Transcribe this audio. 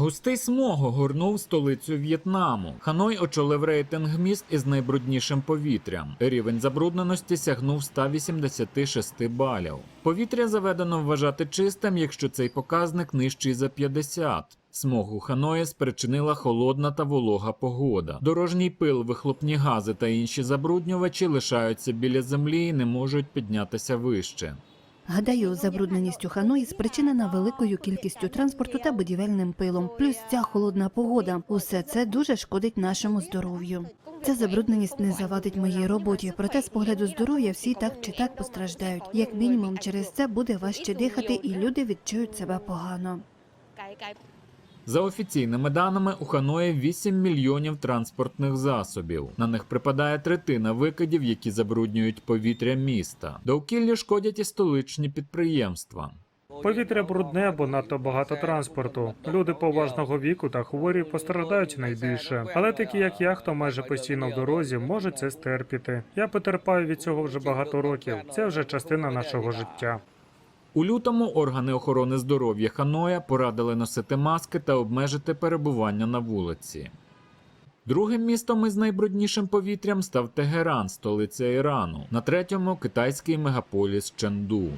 Густий смог огорнув столицю В'єтнаму. Ханой очолив рейтинг міст із найбруднішим повітрям. Рівень забрудненості сягнув 186 балів. Повітря заведено вважати чистим, якщо цей показник нижчий за 50. Смог у Ханої спричинила холодна та волога погода. Дорожній пил, вихлопні гази та інші забруднювачі лишаються біля землі і не можуть піднятися вище. Гадаю, забрудненість у Ханої спричинена великою кількістю транспорту та будівельним пилом. Плюс ця холодна погода. Усе це дуже шкодить нашому здоров'ю. Ця забрудненість не завадить моїй роботі, проте з погляду здоров'я всі так чи так постраждають. Як мінімум, через це буде важче дихати, і люди відчують себе погано. За офіційними даними, у Ханої 8 мільйонів транспортних засобів. На них припадає третина викидів, які забруднюють повітря міста. Довкіллю шкодять і столичні підприємства. Повітря брудне, бо надто багато транспорту. Люди поважного віку та хворі постраждають найбільше. Але такі, як я, хто майже постійно в дорозі, можуть це стерпіти. Я потерпаю від цього вже багато років. Це вже частина нашого життя. У лютому органи охорони здоров'я Ханоя порадили носити маски та обмежити перебування на вулиці. Другим містом із найбруднішим повітрям став Тегеран, столиця Ірану. На третьому китайський мегаполіс Ченду.